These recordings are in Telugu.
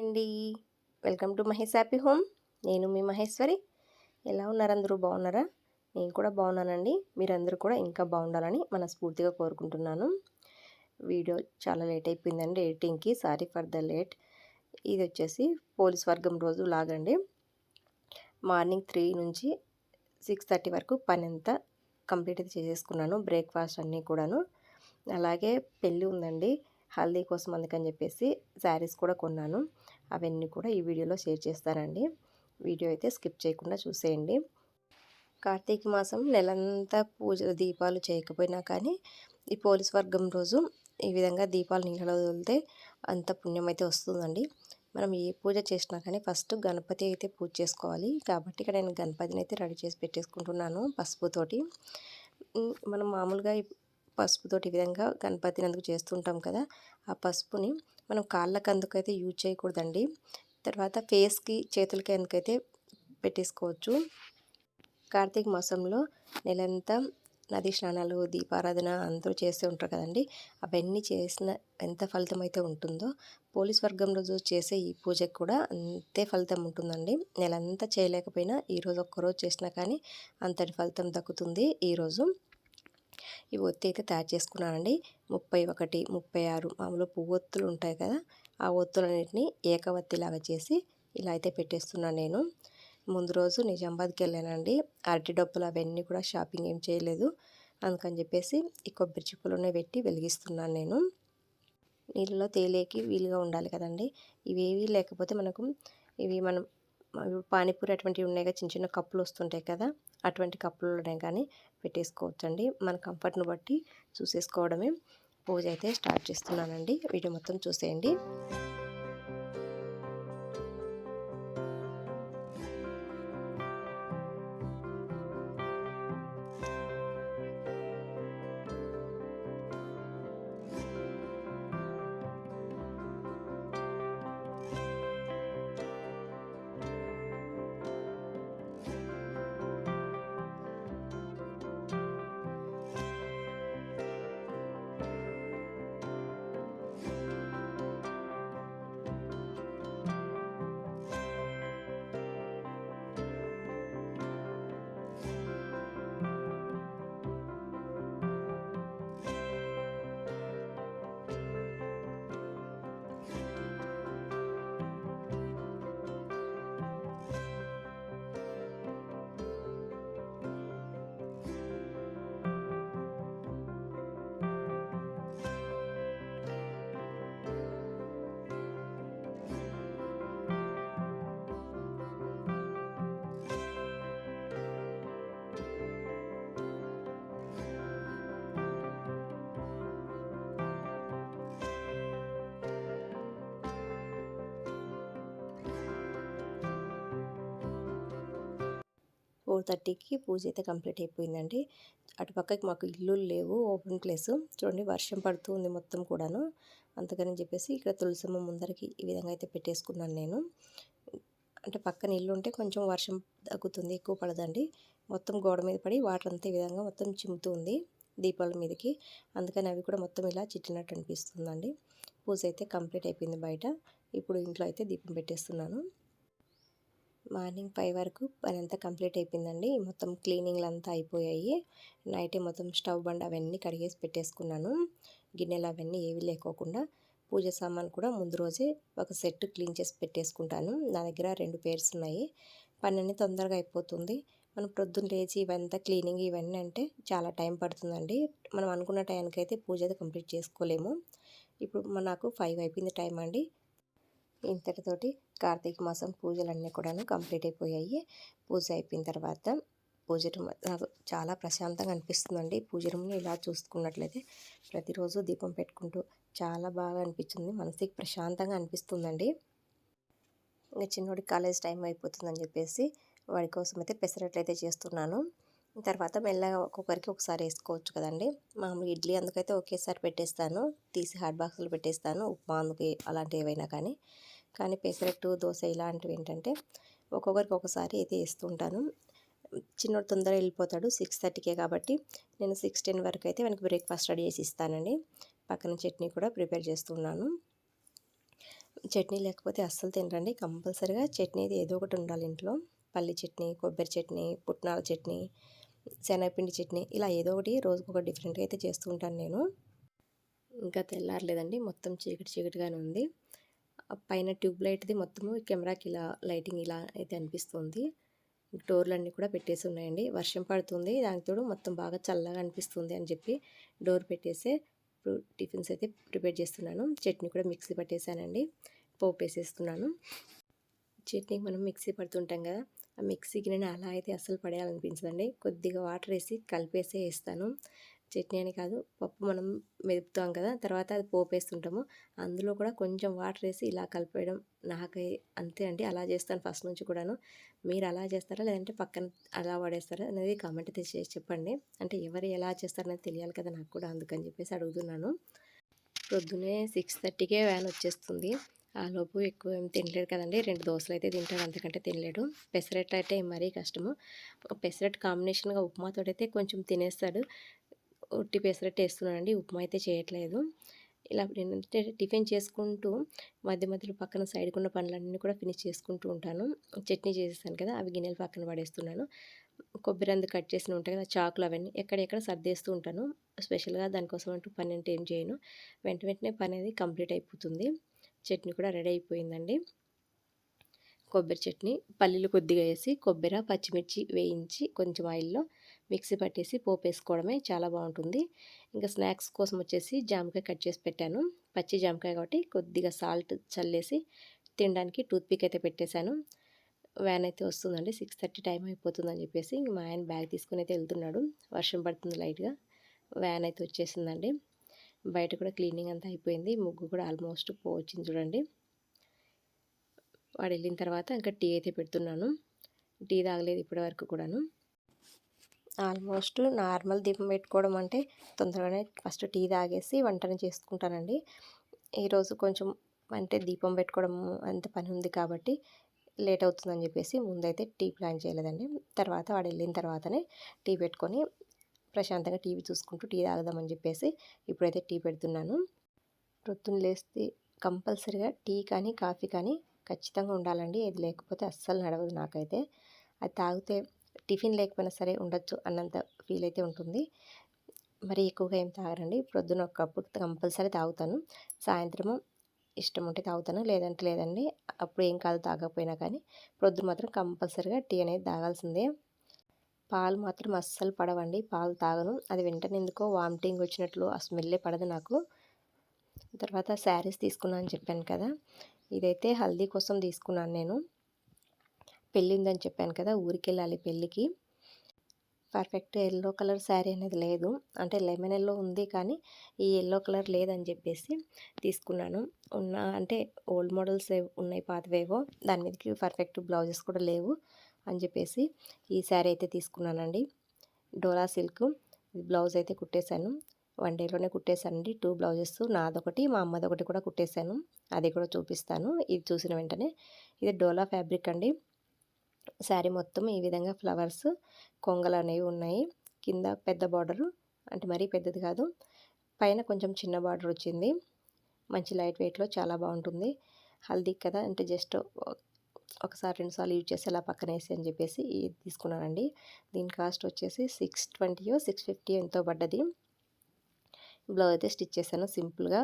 అండి. Welcome to Mahesh happy home నేను మీ మహేశ్వరి. ఎలా ఉన్నారు అందరూ? బాగున్నారా? నేను కూడా బాగున్నానండి. మీరందరూ కూడా ఇంకా బాగుండాలని మనస్ఫూర్తిగా కోరుకుంటున్నాను. వీడియో చాలా లేట్ అయిపోయిందండి. ఎడిటింగ్కి సారీ ఫర్ ద లేట్ ఇది వచ్చేసి పోలీస్ వర్గం రోజు లాగండి. మార్నింగ్ త్రీ నుంచి సిక్స్ థర్టీ వరకు పని అంతా కంప్లీట్ చేసేసుకున్నాను. బ్రేక్ఫాస్ట్ అన్నీ కూడాను. అలాగే పెళ్ళి ఉందండి. హల్దీ కోసం అందుకని చెప్పేసి శారీస్ కూడా కొన్నాను. అవన్నీ కూడా ఈ వీడియోలో షేర్ చేస్తానండి. వీడియో అయితే స్కిప్ చేయకుండా చూసేయండి. కార్తీక మాసం నెలంతా పూజ దీపాలు చేయకపోయినా కానీ ఈ పోలీస్ వర్గం రోజు ఈ విధంగా దీపాలు నీళ్ళలో వదిలితే అంత పుణ్యం అయితే వస్తుందండి. మనం ఏ పూజ చేసినా కానీ ఫస్ట్ గణపతి అయితే పూజ చేసుకోవాలి. కాబట్టి ఇక్కడ నేను గణపతిని అయితే రెడీ చేసి పెట్టేసుకుంటున్నాను పసుపుతోటి మనం మామూలుగా పసుపుతోటి ఈ విధంగా గణపతిని అందుకు చేస్తుంటాం కదా ఆ పసుపుని మనం కాళ్ళకి అందుకైతే యూజ్ చేయకూడదండి. తర్వాత ఫేస్కి చేతులకి ఎందుకైతే పెట్టేసుకోవచ్చు. కార్తీక మాసంలో నెలంతా నది స్నానాలు దీపారాధన అందరూ చేస్తూ ఉంటారు కదండి. అవన్నీ చేసిన ఎంత ఫలితం అయితే ఉంటుందో పోలీస్ వర్గం రోజు చేసే ఈ పూజకి కూడా అంతే ఫలితం ఉంటుందండి. నెలంతా చేయలేకపోయినా ఈరోజు ఒక్కరోజు చేసినా కానీ అంతటి ఫలితం దక్కుతుంది ఈరోజు ఈ ఒత్తి అయితే తయారు చేసుకున్నానండి. ముప్పై ఒకటి ముప్పై ఆరు మామూలు పువ్వొత్తులు ఉంటాయి కదా ఆ ఒత్తులన్నింటినీ ఏకవత్తిలాగా చేసి ఇలా అయితే పెట్టేస్తున్నాను నేను. ముందు రోజు నిజామాబాద్కి వెళ్ళానండి అరటి డబ్బులు అవన్నీ కూడా షాపింగ్ ఏం చేయలేదు. అందుకని చెప్పేసి ఈ కొబ్బరి చిప్పులోనే పెట్టి వెలిగిస్తున్నాను నేను. నీళ్ళలో తేలేకి వీలుగా ఉండాలి కదండి. ఇవేవి లేకపోతే మనకు ఇవి మనం పానీపూరి అటువంటివి ఉన్నాయి కదా చిన్న చిన్న కప్పులు వస్తుంటాయి కదా అటువంటి కప్పులోనే కానీ పెట్టేసుకోవచ్చండి. మన కంఫర్ట్ను బట్టి చూసేసుకోవడమే. పూజ అయితే స్టార్ట్ చేస్తున్నానండి. వీడియో మొత్తం చూసేయండి. ఫోర్ థర్టీకి పూజ అయితే కంప్లీట్ అయిపోయిందండి. అటు పక్కకి మాకు ఇల్లు లేవు ఓపెన్ ప్లేస్. చూడండి వర్షం పడుతూ ఉంది మొత్తం కూడాను. అందుకని చెప్పేసి ఇక్కడ తులసమ్మ ముందరికి ఈ విధంగా అయితే పెట్టేసుకున్నాను నేను. అంటే పక్కన ఇల్లు ఉంటే కొంచెం వర్షం తగ్గుతుంది ఎక్కువ పడదండి. మొత్తం గోడ మీద పడి వాటర్ అంతా ఈ విధంగా మొత్తం చిమ్ముతుంది దీపాల మీదకి. అందుకని అవి కూడా మొత్తం ఇలా చిట్టినట్టు అనిపిస్తుందండి. పూజ అయితే కంప్లీట్ అయిపోయింది బయట. ఇప్పుడు ఇంట్లో అయితే దీపం పెట్టేస్తున్నాను. మార్నింగ్ ఫైవ్ వరకు పని అంతా కంప్లీట్ అయిపోయిందండి. మొత్తం క్లీనింగ్లు అంతా అయిపోయాయి. నైటే మొత్తం స్టవ్ బండ్ అవన్నీ కడిగేసి పెట్టేసుకున్నాను. గిన్నెలు అవన్నీ ఏవి లేకోకుండా పూజ సామాన్ కూడా ముందు రోజే ఒక సెట్ క్లీన్ చేసి పెట్టేసుకుంటాను. నా దగ్గర రెండు పేర్స్ ఉన్నాయి. పని అన్నీ తొందరగా అయిపోతుంది. మనం ప్రొద్దున లేచి ఇవంతా క్లీనింగ్ ఇవన్నీ అంటే చాలా టైం పడుతుందండి. మనం అనుకున్న టైంకి అయితే పూజ అయితే కంప్లీట్ చేసుకోలేము. ఇప్పుడు నాకు ఫైవ్ అయిపోయింది టైం అండి. ఇంతటితోటి కార్తీక మాసం పూజలన్నీ కూడాను కంప్లీట్ అయిపోయాయి. పూజ అయిపోయిన తర్వాత పూజ రూమ్ నాకు చాలా ప్రశాంతంగా అనిపిస్తుందండి. పూజ రూమ్ని ఇలా చూసుకున్నట్లయితే ప్రతిరోజు దీపం పెట్టుకుంటూ చాలా బాగా అనిపించింది మనసుకి ప్రశాంతంగా అనిపిస్తుందండి. ఇంకా చిన్నోడి కాలేజ్ టైం అయిపోతుందని చెప్పేసి వాడి కోసం అయితే పెసరట్లు అయితే చేస్తున్నాను. తర్వాత మెల్లగా ఒక్కొక్కరికి ఒకసారి వేసుకోవచ్చు కదండి. మామూలు ఇడ్లీ అందుకైతే ఒకేసారి పెట్టేస్తాను. తీసి హాట్ బాక్స్లో పెట్టేస్తాను. ఉప్మా అందుకు అలాంటివి ఏవైనా కానీ. కానీ పెసరట్టు దోశ ఇలాంటివి ఏంటంటే ఒక్కొక్కరికి ఒకసారి అయితే వేస్తుంటాను చిన్నోడు తొందరగా వెళ్ళిపోతాడు సిక్స్ థర్టీకే కాబట్టి నేను సిక్స్ టెన్ వరకు అయితే మనకి బ్రేక్ఫాస్ట్ రెడీ చేసి ఇస్తానండి. పక్కన చట్నీ కూడా ప్రిపేర్ చేస్తున్నాను చట్నీ లేకపోతే అస్సలు తినరండి. కంపల్సరిగా చట్నీ అయితే ఏదో ఒకటి ఉండాలి ఇంట్లో. పల్లి చట్నీ కొబ్బరి చట్నీ పుట్నాల చట్నీ శనగపిండి చట్నీ ఇలా ఏదో ఒకటి రోజుకొక డిఫరెంట్గా అయితే చేస్తూ ఉంటాను నేను. ఇంకా తెల్లారలేదండి మొత్తం చీకటి చీకటిగానే ఉంది. పైన ట్యూబ్ లైట్ది మొత్తము కెమెరాకి ఇలా లైటింగ్ ఇలా అయితే అనిపిస్తుంది. డోర్లు అన్నీ కూడా పెట్టేసి ఉన్నాయండి. వర్షం పడుతుంది దానికి తోడు మొత్తం బాగా చల్లగా అనిపిస్తుంది అని చెప్పి డోర్ పెట్టేసే ఇప్పుడు టిఫిన్స్ అయితే ప్రిపేర్ చేస్తున్నాను. చట్నీ కూడా మిక్సీ పట్టేశానండి పోపు వేసేస్తున్నాను. చట్నీకి మనం మిక్సీ పడుతుంటాం కదా ఆ మిక్సీ గిన్నె అలా అయితే అసలు పడేయాలనిపించదండి. కొద్దిగా వాటర్ వేసి కలిపేసే వేస్తాను. చట్నీ అని కాదు పప్పు మనం మెదుపుతాం కదా తర్వాత అది పోపు వేస్తుంటాము అందులో కూడా కొంచెం వాటర్ వేసి ఇలా కలిపేయడం నాకు అంతే అండి. అలా చేస్తాను ఫస్ట్ నుంచి కూడాను. మీరు అలా చేస్తారా లేదంటే పక్కన అలా పడేస్తారా అనేది కామెంట్ చేసి చెప్పండి. అంటే ఎవరు ఎలా చేస్తారనేది తెలియాలి కదా నాకు కూడా అందుకని చెప్పేసి అడుగుతున్నాను. పొద్దునే సిక్స్ థర్టీకే వ్యాన్ వచ్చేస్తుంది. ఆ లోపు ఎక్కువ ఏం తినలేడు కదండి. రెండు దోశలు అయితే తింటాడు. అంతకంటే తినలేడు. పెసరెట్ అయితే మరీ కష్టము. పెసరెట్ కాంబినేషన్గా ఉప్మాతో అయితే కొంచెం తినేస్తాడు. ఉట్టి పెసరెట్ వేస్తున్నానండి ఉప్మా అయితే చేయట్లేదు. ఇలా నేనంటే టిఫిన్ చేసుకుంటూ మధ్య మధ్యలో పక్కన సైడ్కున్న పనులన్నీ కూడా ఫినిష్ చేసుకుంటూ ఉంటాను. చట్నీ చేసేస్తాను కదా అవి గిన్నెలు పక్కన పడేస్తున్నాను. కొబ్బరి అందు కట్ చేసిన ఉంటాయి కదా చాకులు అవన్నీ ఎక్కడెక్కడ సర్దేస్తూ ఉంటాను. స్పెషల్గా దానికోసం అంటూ పని అంటే ఏం చేయను. వెంట వెంటనే పని అనేది కంప్లీట్ అయిపోతుంది. చట్నీ కూడా రెడీ అయిపోయిందండి. కొబ్బరి చట్నీ పల్లీలు కొద్దిగా వేసి కొబ్బరి పచ్చిమిర్చి వేయించి కొంచెం ఆయిల్లో మిక్సీ పట్టేసి పోపు వేసుకోవడమే చాలా బాగుంటుంది. ఇంకా స్నాక్స్ కోసం వచ్చేసి జామకాయ కట్ చేసి పెట్టాను. పచ్చి జామకాయ కాబట్టి కొద్దిగా సాల్ట్ చల్లేసి తినడానికి టూత్పిక్ అయితే పెట్టేశాను. వ్యాన్ అయితే వస్తుందండి. సిక్స్ థర్టీ టైం అయిపోతుందని చెప్పేసి మా ఆయన బ్యాగ్ తీసుకుని అయితే వెళ్తున్నాడు. వర్షం పడుతుంది లైట్గా. వ్యాన్ అయితే వచ్చేసిందండి. బయట కూడా క్లీనింగ్ అంతా అయిపోయింది. ముగ్గు కూడా ఆల్మోస్ట్ పోవచ్చింది చూడండి. వాడు వెళ్ళిన తర్వాత ఇంకా టీ అయితే పెడుతున్నాను. టీ తాగలేదు ఇప్పటి వరకు కూడాను. ఆల్మోస్ట్ నార్మల్ దీపం పెట్టుకోవడం అంటే తొందరగానే ఫస్ట్ టీ తాగేసి వంటను చేసుకుంటానండి. ఈరోజు కొంచెం అంటే దీపం పెట్టుకోవడం అంత పని ఉంది కాబట్టి లేట్ అవుతుందని చెప్పేసి ముందైతే టీ ప్లాన్ చేయలేదండి. తర్వాత వాడు వెళ్ళిన తర్వాతనే టీ పెట్టుకొని ప్రశాంతంగా టీవీ చూసుకుంటూ టీ తాగుదామని చెప్పేసి ఇప్పుడైతే టీ పెడుతున్నాను. ప్రొద్దున లేస్తే కంపల్సరిగా టీ కానీ కాఫీ కానీ ఖచ్చితంగా ఉండాలండి. ఇది లేకపోతే అస్సలు నడవదు నాకైతే. అది తాగితే టిఫిన్ లేకపోయినా సరే ఉండొచ్చు అన్నంత ఫీల్ అయితే ఉంటుంది. మరి ఎక్కువగా ఏం తాగరండి. ప్రొద్దున ఒక కప్పు కంపల్సరీ తాగుతాను. సాయంత్రము ఇష్టం ఉంటే తాగుతాను లేదంటే లేదండి. అప్పుడు ఏం కాదు తాగకపోయినా కానీ ప్రొద్దున మాత్రం కంపల్సరీగా టీ అనేది తాగాల్సిందే. పాలు మాత్రం అస్సలు పడవండి. పాలు తాగను. అది వెంటనే ఎందుకో వామిటింగ్ వచ్చినట్లు ఆ స్మెల్లే పడదు నాకు. తర్వాత శారీస్ తీసుకున్నాను అని చెప్పాను కదా. ఇదైతే హల్దీ కోసం తీసుకున్నాను నేను. పెళ్ళి ఉందని చెప్పాను కదా ఊరికి వెళ్ళాలి పెళ్ళికి. పర్ఫెక్ట్ ఎల్లో కలర్ శారీ అనేది లేదు. అంటే లెమన్ ఎల్లో ఉంది కానీ ఈ ఎల్లో కలర్ లేదని చెప్పేసి తీసుకున్నాను. ఉన్న అంటే ఓల్డ్ మోడల్స్ ఉన్నాయి పాతవేవో దాని మీదకి పర్ఫెక్ట్ బ్లౌజెస్ కూడా లేవు. అని చెప్పేసి ఈ శారీ అయితే తీసుకున్నానండి. డోలా సిల్క్. బ్లౌజ్ అయితే కుట్టేశాను. వన్ డేలోనే కుట్టేశానండి. Two blouses. నాదొకటి మా అమ్మదొకటి కూడా కుట్టేశాను. అది కూడా చూపిస్తాను. ఇది చూసిన వెంటనే. ఇది డోలా ఫ్యాబ్రిక్ అండి. శారీ మొత్తం ఈ విధంగా ఫ్లవర్స్ కొంగలు అనేవి ఉన్నాయి. కింద పెద్ద బార్డరు. అంటే మరీ పెద్దది కాదు. పైన కొంచెం చిన్న బార్డర్ వచ్చింది. మంచి లైట్ వెయిట్లో చాలా బాగుంటుంది. హల్దీ కదా? అంటే జస్ట్ ఒకసారి రెండుసార్లు యూజ్ చేసి అలా పక్కన వేసి అని చెప్పేసి ఇది తీసుకున్నానండి. దీని కాస్ట్ వచ్చేసి సిక్స్ ట్వంటీయో సిక్స్ ఫిఫ్టీ ఎంతో పడ్డది. బ్లౌజ్ అయితే స్టిచ్ చేశాను సింపుల్గా.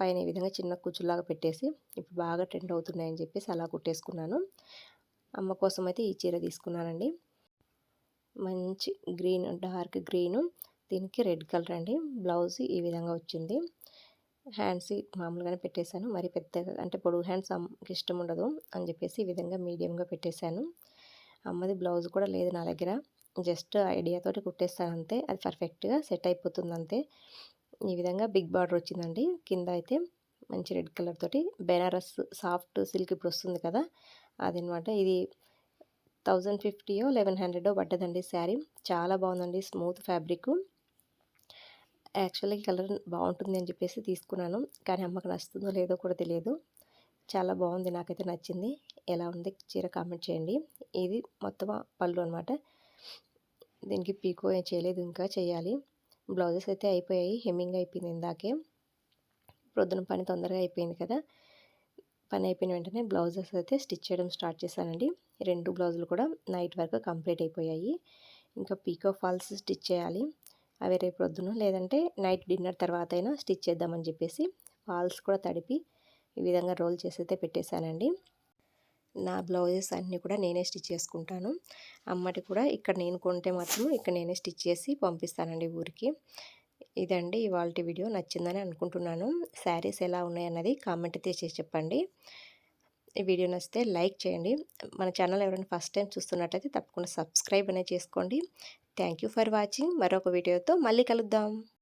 పైన ఈ విధంగా చిన్న కుచ్చులాగా పెట్టేసి ఇప్పుడు బాగా ట్రెండ్ అవుతున్నాయని చెప్పేసి అలా కుట్టేసుకున్నాను. అమ్మ కోసం అయితే ఈ చీర తీసుకున్నానండి. మంచి గ్రీన్ డార్క్ గ్రీను. దీనికి రెడ్ కలర్ అండి. బ్లౌజ్ ఈ విధంగా వచ్చింది. హ్యాండ్స్ మామూలుగానే పెట్టేశాను. మరి పెద్దగా అంటే పొడుగు హ్యాండ్స్ అమ్మకి ఇష్టం ఉండదు అని చెప్పేసి ఈ విధంగా మీడియంగా పెట్టేశాను. అమ్మది బ్లౌజ్ కూడా లేదు నా దగ్గర. జస్ట్ ఐడియాతోటి కుట్టేస్తాను అంతే. అది పర్ఫెక్ట్గా సెట్ అయిపోతుంది అంతే. ఈ విధంగా బిగ్ బార్డర్ వచ్చిందండి. కింద అయితే మంచి రెడ్ కలర్ తోటి బెనారస్ సాఫ్ట్ సిల్క్ ఇప్పుడు వస్తుంది కదా అదనమాట. ఇది థౌజండ్ ఫిఫ్టీయో లెవెన్ హండ్రెడో పడ్డదండి శారీ. చాలా బాగుందండి. Smooth fabric. యాక్చువల్లీ కలర్ బాగుంటుంది అని చెప్పేసి తీసుకున్నాను. కానీ అమ్మకు నచ్చుతుందో లేదో కూడా తెలియదు. చాలా బాగుంది నాకైతే నచ్చింది. ఎలా ఉంది చీర కామెంట్ చేయండి. ఇది మొత్తం పళ్ళు అనమాట దీనికి పీకో చేయలేదు ఇంకా చేయాలి. బ్లౌజెస్ అయితే అయిపోయాయి హెమ్మింగ్ అయిపోయింది ఇందాకే. ప్రొద్దున పని తొందరగా అయిపోయింది కదా. పని అయిపోయిన వెంటనే బ్లౌజెస్ అయితే స్టిచ్ చేయడం స్టార్ట్ చేశానండి. రెండు బ్లౌజులు కూడా నైట్ వరకు కంప్లీట్ అయిపోయాయి. ఇంకా పీకో ఫాల్స్ స్టిచ్ చేయాలి. అవి రేపు పొద్దున లేదంటే నైట్ డిన్నర్ తర్వాత అయినా స్టిచ్ చేద్దామని చెప్పేసి ఫాల్స్ కూడా తడిపి ఈ విధంగా రోల్ చేసి అయితే పెట్టేశానండి. నా బ్లౌజెస్ అన్నీ కూడా నేనే స్టిచ్ చేసుకుంటాను. అమ్మటి కూడా ఇక్కడ నేను కొంటే మాత్రం ఇక్కడ నేనే స్టిచ్ చేసి పంపిస్తానండి ఊరికి. ఇదండి ఇవాళ వీడియో. నచ్చిందని అనుకుంటున్నాను. శారీస్ ఎలా ఉన్నాయన్నది కామెంట్ చేసి చెప్పండి. ఈ వీడియో నచ్చితే లైక్ చేయండి. మన ఛానల్ ఎవరైనా ఫస్ట్ టైం చూస్తున్నట్లయితే తప్పకుండా సబ్స్క్రైబ్ అనేది చేసుకోండి. Thank for watching. మరొక వీడియోతో మళ్ళీ కలుద్దాం.